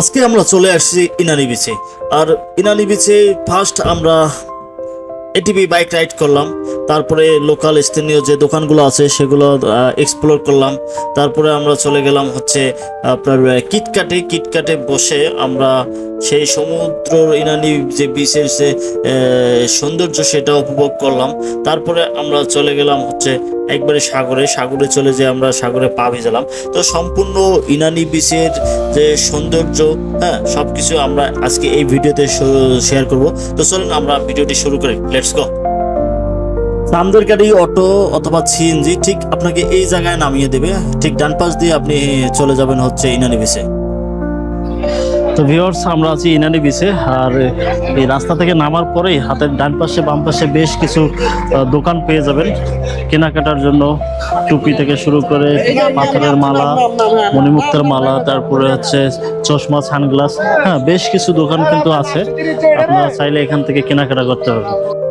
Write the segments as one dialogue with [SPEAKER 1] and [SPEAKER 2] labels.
[SPEAKER 1] আজকে আমরা চলে আসছি ইনানি বিচে আর ইনানি বিচে ফার্স্ট আমরা এটিভি বাইক রাইড করলাম। তারপরে লোকাল স্থানীয় যে দোকানগুলো আছে সেগুলো এক্সপ্লোর করলাম। তারপরে আমরা চলে গেলাম হচ্ছে আপনার কিটকাটে কিটকাটে বসে আমরা সেই সমুদ্র ইনানি যে বিচের যে সৌন্দর্য সেটা উপভোগ করলাম। তারপরে আমরা চলে গেলাম হচ্ছে একবারে সাগরে। সাগরে চলে যেয়ে আমরা সাগরে পা ভেজালাম। তো সম্পূর্ণ ইনানি বিচের যে সৌন্দর্য হ্যাঁ সব কিছু আমরা আজকে এই ভিডিওতে শেয়ার করব। তো চলুন আমরা ভিডিওটি শুরু করি। লেটস গো আমাদের গাড়ি, অটো অথবা সিএনজি ঠিক আপনাকে এই জায়গায় নামিয়ে দেবে। ঠিক ডান পাশ দিয়ে আপনি চলে যাবেন হচ্ছে ইনানি বিচে তো ভিউয়ার্স আমরা আছি ইনানি বিচে আর এই রাস্তা থেকে নামার পরেই হাতের ডান পাশে, বাম পাশে বেশ কিছু দোকান পেয়ে যাবেন। কেনাকাটার জন্য টুপি থেকে শুরু করে পাথরের মালা, মণিমুক্তার মালা, তারপরে হচ্ছে চশমা, সানগ্লাস হ্যাঁ বেশ কিছু দোকান কিন্তু আছে। আপনারা চাইলে এখান থেকে কেনাকাটা করতে পারবেন।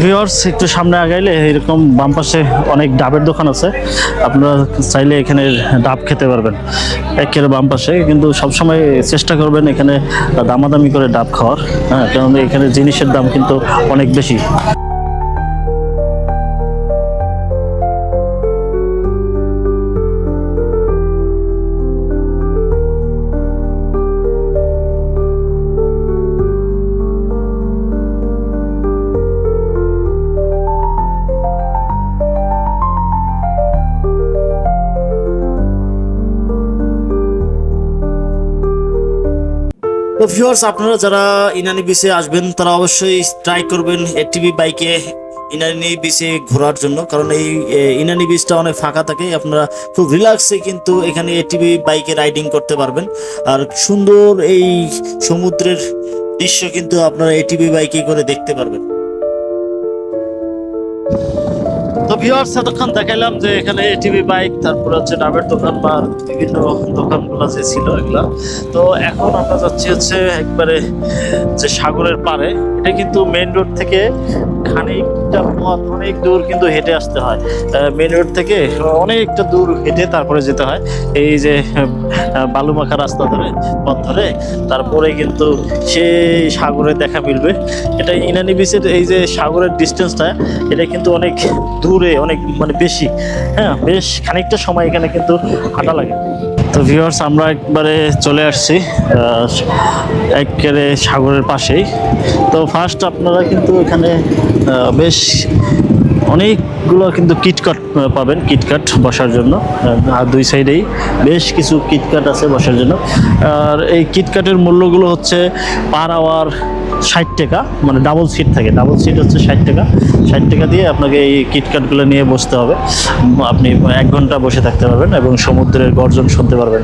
[SPEAKER 1] ভিউয়ার্স একটু সামনে আগাইলে এরকম বাম পাশে অনেক ডাবের দোকান আছে। আপনারা চাইলে এখানে ডাব খেতে পারবেন, একের বাম পাশে। কিন্তু সবসময় চেষ্টা করবেন এখানে দামাদামি করে ডাব খাওয়ার হ্যাঁ কারণ এখানে জিনিসের দাম কিন্তু অনেক বেশি। তো ভিউয়ার্স আপনারা যারা ইনানি বিচে আসবেন, তারা অবশ্যই ট্রাই করবেন এটিভি বাইকে ইনানি বিচে ঘোরার জন্য। কারণ এই ইনানি বিচটা অনেক ফাঁকা থাকে, আপনারা খুব রিল্যাক্সে কিন্তু এখানে এটিভি বাইকে রাইডিং করতে পারবেন। আর সুন্দর এই সমুদ্রের দৃশ্য কিন্তু আপনারা এটিভি বাইকে করে দেখতে পারবেন। তো ভিউয়ার্স এতক্ষণ দেখাইলাম যে এখানে টিভি বাইক তারপর হচ্ছে ডাবের দোকান বা বিভিন্ন দোকানগুলো যে ছিল এগুলা। তো এখন আমরা যাচ্ছি হচ্ছে একবারে যে সাগরের পারে এটা কিন্তু মেইন রোড থেকে খানিকটা পথ, অনেক দূর কিন্তু হেঁটে আসতে হয়। মেইন রোড থেকে অনেকটা দূর হেঁটে তারপরে যেতে হয়। এই যে বালুমাখা রাস্তা ধরে, পথ ধরে। তারপরে কিন্তু সেই সাগরে দেখা মিলবে। এটা ইনানি বিচের এই যে সাগরের ডিস্টেন্সটা এটা কিন্তু অনেক দূরে অনেক মানে বেশি হ্যাঁ বেশ খানিকটা সময় এখানে কিন্তু হাঁটা লাগে। তো ভিউয়ার্স আমরা একবারে চলে আসছি একেবারে সাগরের পাশেই। তো ফার্স্ট আপনারা কিন্তু এখানে বেশ অনেকগুলো কিন্তু কিটকাট পাবেন কিটকাট বসার জন্য। আর দুই সাইডেই বেশ কিছু কিটকাট আছে বসার জন্য। আর এই কিটকাটের মূল্যগুলো হচ্ছে পার আওয়ার ষাট টাকা মানে ডাবল সিট থাকে। ডাবল সিট হচ্ছে ষাট টাকা। ষাট টাকা দিয়ে আপনাকে এই কিটকাটগুলো নিয়ে বসতে হবে। আপনি এক ঘণ্টা বসে থাকতে পারবেন এবং সমুদ্রের গর্জন শুনতে পারবেন।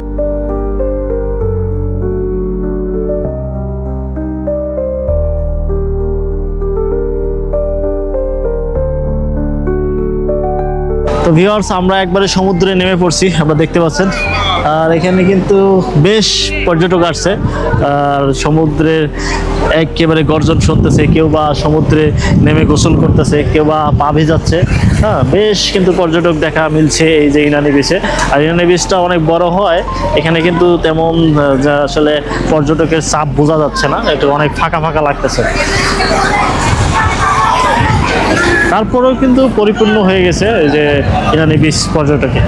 [SPEAKER 1] তো ভিউয়ার্স আমরা একবারে সমুদ্রে নেমে পড়ছি। আপনারা দেখতে পাচ্ছেন আর এখানে কিন্তু বেশ পর্যটক আসছে। আর সমুদ্রের একেবারে গর্জন শুনতেছে, কেউ বা সমুদ্রে নেমে গোসল করতেছে, কেউ বা পা ভেজাচ্ছে। হ্যাঁ বেশ কিন্তু পর্যটক দেখা মিলছে এই যে ইনানি বিচে আর ইনানি বিচটা অনেক বড় হয়, এখানে কিন্তু তেমন আসলে পর্যটকের চাপ বোঝা যাচ্ছে না, একটু অনেক ফাঁকা ফাঁকা লাগতেছে। তারপরেও কিন্তু পরিপূর্ণ হয়ে গেছে যে ইরানি বিচ পর্যটকে।